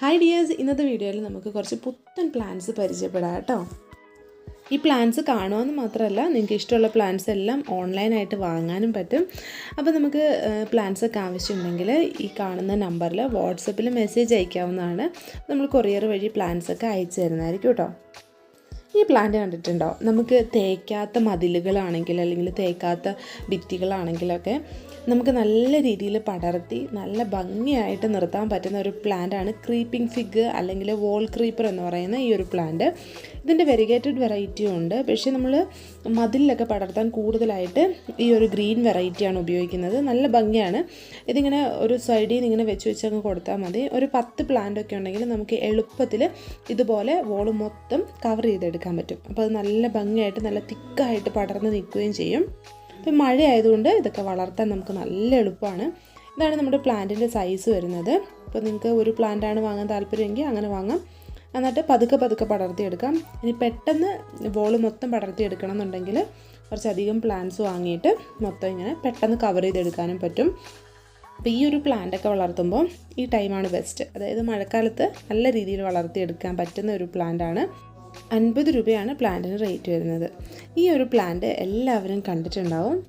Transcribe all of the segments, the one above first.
Hi dears ഇന്നത്തെ വീഡിയോയിൽ നമുക്ക് കുറച്ച് പുത്തൻ പ്ലാന്റ്സ് പരിചയപ്പെടാം കേട്ടോ. ഈ പ്ലാന്റ്സ് കാണുമെന്ന് മാത്രമല്ല നിങ്ങൾക്ക് ഇഷ്ടമുള്ള പ്ലാന്റ്സ് എല്ലാം ഓൺലൈനായിട്ട് വാങ്ങാനും പറ്റും. അപ്പോൾ നമുക്ക് പ്ലാന്റ്സ് ഒക്കെ ആവശ്യമുണ്ടെങ്കിൽ ഈ കാണുന്ന നമ്പറിൽ വാട്സപ്പിൽ മെസ്സേജ് അയക്കാവുന്നതാണ്. നമ്മൾ കൊറിയർ വഴി പ്ലാന്റ്സ് ഒക്കെ അയച്ചു തരുന്നതായിരിക്കും കേട്ടോ. ഈ പ്ലാന്റ് കണ്ടിട്ടുണ്ടോ? നമുക്ക് തേക്കാത്ത മതിലുകളാണെങ്കിൽ അല്ലെങ്കിൽ തേക്കാത്ത ഭിത്തികളാണെങ്കിലൊക്കെ നമുക്ക് നല്ല രീതിയിൽ പടർത്തി നല്ല ഭംഗിയായിട്ട് നിർത്താൻ പറ്റുന്ന ഒരു പ്ലാന്റാണ് ക്രീപ്പിംഗ് ഫിഗ് അല്ലെങ്കിൽ വോൾ ക്രീപ്പർ എന്ന് പറയുന്ന ഈ ഒരു പ്ലാന്റ് ഇതിന്റെ വെരിഗേറ്റഡ് വെറൈറ്റിയും ഉണ്ട്. പക്ഷേ നമ്മൾ മതിലിലൊക്കെ പടർത്താൻ കൂടുതലായിട്ട് ഈ ഒരു ഗ്രീൻ വെറൈറ്റിയാണ് ഉപയോഗിക്കുന്നത്. നല്ല ഭംഗിയാണ്. ഇതിങ്ങനെ ഒരു സൈഡിൽ നിന്ന് ഇങ്ങനെ വെച്ച് വെച്ചങ്ങ് കൊടുത്താൽ മതി. ഒരു പത്ത് പ്ലാന്റ് ഒക്കെ ഉണ്ടെങ്കിൽ നമുക്ക് എളുപ്പത്തിൽ ഇതുപോലെ വോൾ മൊത്തം കവർ ചെയ്തെടുക്കാൻ പറ്റും. അപ്പോൾ അത് നല്ല ഭംഗിയായിട്ട് നല്ല തിക്കായിട്ട് പടർന്ന് നിൽക്കുകയും ചെയ്യും. ഇപ്പം മഴ ആയതുകൊണ്ട് ഇതൊക്കെ വളർത്താൻ നമുക്ക് നല്ല എളുപ്പമാണ്. ഇതാണ് നമ്മുടെ പ്ലാന്റിന്റെ സൈസ് വരുന്നത്. ഇപ്പോൾ നിങ്ങൾക്ക് ഒരു പ്ലാന്റാണ് വാങ്ങാൻ താല്പര്യമെങ്കിൽ അങ്ങനെ വാങ്ങാം. എന്നിട്ട് പതുക്കെ പതുക്കെ പടർത്തിയെടുക്കാം. ഇനി പെട്ടെന്ന് ബോൾ മൊത്തം പടർത്തിയെടുക്കണം എന്നുണ്ടെങ്കിൽ കുറച്ചധികം പ്ലാന്റ്സ് വാങ്ങിയിട്ട് മൊത്തം ഇങ്ങനെ പെട്ടെന്ന് കവർ ചെയ്തെടുക്കാനും പറ്റും. അപ്പോൾ ഈ ഒരു പ്ലാന്റൊക്കെ വളർത്തുമ്പോൾ ഈ ടൈമാണ് ബെസ്റ്റ് അതായത് മഴക്കാലത്ത് നല്ല രീതിയിൽ വളർത്തിയെടുക്കാൻ പറ്റുന്ന ഒരു പ്ലാന്റാണ് അൻപത് രൂപയാണ് പ്ലാന്റിന് റേറ്റ് വരുന്നത്. ഈ ഒരു പ്ലാന്റ് എല്ലാവരും കണ്ടിട്ടുണ്ടാവും.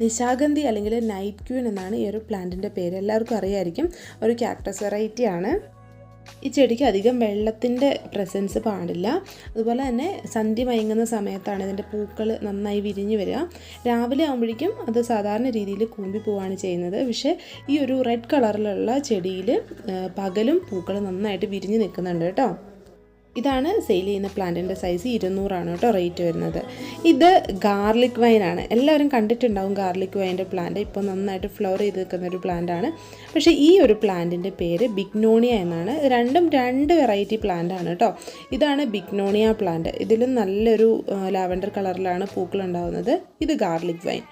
നിശാഗന്ധി അല്ലെങ്കിൽ നൈറ്റ് ക്യൂൻ എന്നാണ് ഈ ഒരു പ്ലാന്റിന്റെ പേര്. എല്ലാവർക്കും അറിയായിരിക്കും. ഒരു ക്യാക്ടസ് വെറൈറ്റി ആണ്. ഈ ചെടിക്ക് അധികം വെള്ളത്തിന്റെ പ്രസൻസ് പാടില്ല. അതുപോലെ തന്നെ സന്ധ്യ മയങ്ങുന്ന സമയത്താണ് ഇതിന്റെ പൂക്കൾ നന്നായി വിരിഞ്ഞു വരിക. രാവിലെ ആകുമ്പോഴേക്കും അത് സാധാരണ രീതിയിൽ കൂമ്പി പോവുകയാണ് ചെയ്യുന്നത്. പക്ഷേ ഈ ഒരു റെഡ് കളറിലുള്ള ചെടിയിൽ പകലും പൂക്കൾ നന്നായിട്ട് വിരിഞ്ഞ് നിൽക്കുന്നുണ്ട് കേട്ടോ. ഇതാണ് സെയിൽ ചെയ്യുന്ന പ്ലാന്റിന്റെ സൈസ് ഇരുന്നൂറാണ് കേട്ടോ റേറ്റ് വരുന്നത്. ഇത് ഗാർലിക് വൈനാണ് എല്ലാവരും കണ്ടിട്ടുണ്ടാവും ഗാർലിക് വൈന്റെ പ്ലാന്റ് ഇപ്പോൾ നന്നായിട്ട് ഫ്ലവർ ചെയ്ത് നിൽക്കുന്ന ഒരു പ്ലാന്റാണ് പക്ഷേ ഈ ഒരു പ്ലാന്റിന്റെ പേര് ബിഗ്നോണിയ എന്നാണ്. രണ്ടും രണ്ട് വെറൈറ്റി പ്ലാന്റ് ആണ് കേട്ടോ. ഇതാണ് ബിഗ്നോണിയ പ്ലാന്റ് ഇതിലും നല്ലൊരു ലാവൻഡർ കളറിലാണ് പൂക്കൾ ഉണ്ടാകുന്നത് ഇത് ഗാർലിക് വൈൻ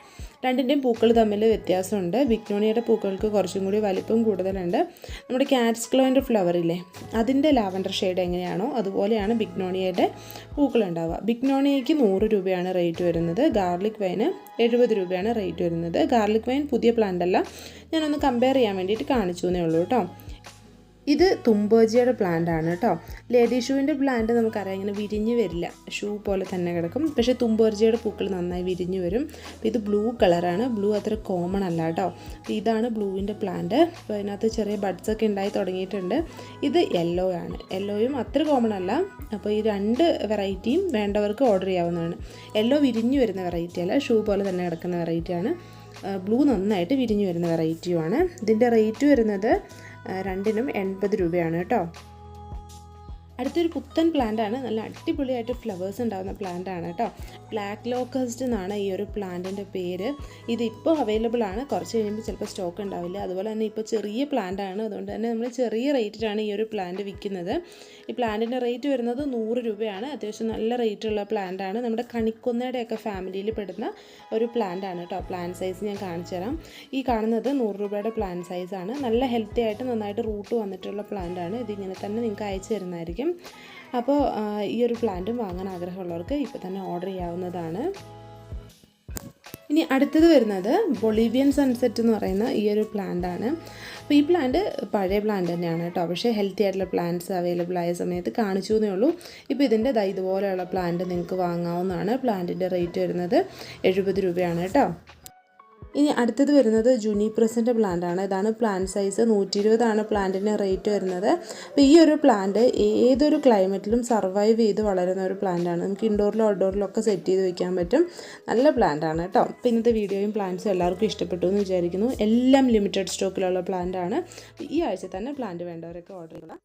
രണ്ടിന്റെയും പൂക്കൾ തമ്മിൽ വ്യത്യാസമുണ്ട്. വിക്ടോണിയയുടെ പൂക്കൾക്ക് കുറച്ചും കൂടി വലിപ്പം കൂടുതലുണ്ട്. നമ്മുടെ ക്യാറ്റ്സ് ക്ലോയിന്റെ ഫ്ലവർ ഇല്ലേ? അതിന്റെ ലാവൻഡർ ഷെയ്ഡ് എങ്ങനെയാണോ അതുപോലെയാണ് ബിഗ്നോണിയയുടെ പൂക്കൾ ഉണ്ടാവുക ബിഗ്നോണിയയ്ക്ക് നൂറ് രൂപയാണ് റേറ്റ് വരുന്നത്. ഗാർലിക് വൈന് എഴുപത് രൂപയാണ് റേറ്റ് വരുന്നത്. ഗാർലിക് വൈൻ പുതിയ പ്ലാന്റ് അല്ല. ഞാനൊന്ന് കമ്പയർ ചെയ്യാൻ വേണ്ടിയിട്ട് കാണിച്ചു എന്നേ ഉള്ളൂ കേട്ടോ. ഇത് തുമ്പോജിയുടെ പ്ലാന്റ് ആണ് കേട്ടോ ലേഡി ഷൂവിന്റെ പ്ലാന്റ് നമുക്കറിയാം ഇങ്ങനെ വിരിഞ്ഞ് വരില്ല. ഷൂ പോലെ തന്നെ കിടക്കും. പക്ഷേ തുമ്പോർജിയുടെ പൂക്കൾ നന്നായി വിരിഞ്ഞ് വരും. ഇത് ബ്ലൂ കളറാണ് ബ്ലൂ അത്ര കോമൺ അല്ല കേട്ടോ ഇതാണ് ബ്ലൂവിന്റെ പ്ലാന്റ് അപ്പോൾ അതിനകത്ത് ചെറിയ ബഡ്സ് ഒക്കെ ഉണ്ടായി തുടങ്ങിയിട്ടുണ്ട്. ഇത് യെല്ലോ ആണ്. യെല്ലോയും അത്ര കോമൺ അല്ല. അപ്പോൾ ഈ രണ്ട് വെറൈറ്റിയും വേണ്ടവർക്ക് ഓർഡർ ചെയ്യാവുന്നതാണ്. യെല്ലോ വിരിഞ്ഞ് വരുന്ന വെറൈറ്റി അല്ല. ഷൂ പോലെ തന്നെ കിടക്കുന്ന വെറൈറ്റിയാണ് ബ്ലൂ നന്നായിട്ട് വിരിഞ്ഞ് വരുന്ന വെറൈറ്റിയുമാണ് ഇതിന്റെ റേറ്റ് വരുന്നത് രണ്ടിനും എൺപത് രൂപയാണ് കേട്ടോ. അടുത്തൊരു പുത്തൻ പ്ലാന്റ് ആണ്. നല്ല അടിപൊളിയായിട്ട് ഫ്ലവേഴ്സ് ഉണ്ടാകുന്ന പ്ലാന്റ് ആണ് കേട്ടോ ബ്ലാക്ക് ലോക്കസ്റ്റ് എന്നാണ് ഈ ഒരു പ്ലാന്റിന്റെ പേര്. ഇതിപ്പോൾ അവൈലബിൾ ആണ്. കുറച്ച് കഴിയുമ്പോൾ ചിലപ്പോൾ സ്റ്റോക്ക് ഉണ്ടാവില്ല. അതുപോലെ തന്നെ ഇപ്പോൾ ചെറിയ പ്ലാന്റ് ആണ്. അതുകൊണ്ട് തന്നെ നമ്മൾ ചെറിയ റേറ്റിലാണ് ഈ ഒരു പ്ലാന്റ് വിൽക്കുന്നത് ഈ പ്ലാന്റിന്റെ റേറ്റ് വരുന്നത് നൂറ് രൂപയാണ്. അത്യാവശ്യം നല്ല റേറ്റുള്ള പ്ലാന്റ് ആണ്. നമ്മുടെ കണിക്കുന്നയുടെയൊക്കെ ഫാമിലിയിൽ പെടുന്ന ഒരു പ്ലാന്റ് ആണ് കേട്ടോ പ്ലാന്റ് സൈസ് ഞാൻ കാണിച്ചു തരാം. ഈ കാണുന്നത് നൂറ് രൂപയുടെ പ്ലാന്റ് സൈസാണ് നല്ല ഹെൽത്തി ആയിട്ട് നന്നായിട്ട് റൂട്ട് വന്നിട്ടുള്ള പ്ലാന്റ് ആണ്. ഇതിങ്ങനെ തന്നെ നിങ്ങൾക്ക് അയച്ചു തരുന്നതായിരിക്കും. അപ്പോൾ ഈ ഒരു പ്ലാന്റും വാങ്ങാൻ ആഗ്രഹമുള്ളവർക്ക് ഇപ്പോൾ തന്നെ ഓർഡർ ചെയ്യാവുന്നതാണ്. ഇനി അടുത്തത് വരുന്നത് ബൊളീവിയൻ സൺസെറ്റ് എന്ന് പറയുന്ന ഈ ഒരു പ്ലാന്റ് ആണ്. അപ്പോൾ ഈ പ്ലാന്റ് പഴയ പ്ലാന്റ് തന്നെയാണ് കേട്ടോ. പക്ഷേ ഹെൽത്തി ആയിട്ടുള്ള പ്ലാന്റ്സ് അവൈലബിൾ ആയ സമയത്ത് കാണിച്ചു എന്നേ ഉള്ളൂ. ഇപ്പോൾ ഇതിന്റെ ദാ ഇതുപോലെയുള്ള പ്ലാന്റ് നിങ്ങൾക്ക് വാങ്ങാവുന്നതാണ്. പ്ലാന്റിന്റെ റേറ്റ് വരുന്നത് എഴുപത് രൂപയാണ് കേട്ടോ. ഇനി അടുത്തത് വരുന്നത് ജുനിപ്രസിന്റെ പ്ലാന്റ് ആണ്. ഇതാണ് പ്ലാന്റ് സൈസ് നൂറ്റി ഇരുപതാണ് പ്ലാന്റിന് റേറ്റ് വരുന്നത്. അപ്പോൾ ഈ ഒരു പ്ലാന്റ് ഏതൊരു ക്ലൈമറ്റിലും സർവൈവ് ചെയ്ത് വളരുന്ന ഒരു പ്ലാന്റ് ആണ്. നമുക്ക് ഇൻഡോറിലും ഔട്ട്ഡോറിലും ഒക്കെ സെറ്റ് ചെയ്ത് വെക്കാൻ പറ്റും. നല്ല പ്ലാന്റ് ആണ് കേട്ടോ. അപ്പോൾ ഇന്നത്തെ വീഡിയോയും പ്ലാന്റ്സും എല്ലാവർക്കും ഇഷ്ടപ്പെട്ടു എന്ന് വിചാരിക്കുന്നു. എല്ലാം ലിമിറ്റഡ് സ്റ്റോക്കിലുള്ള പ്ലാന്റ് ആണ്. ഈ ആഴ്ച തന്നെ പ്ലാന്റ് വേണ്ടവരൊക്കെ ഓർഡർ ചെയ്യുക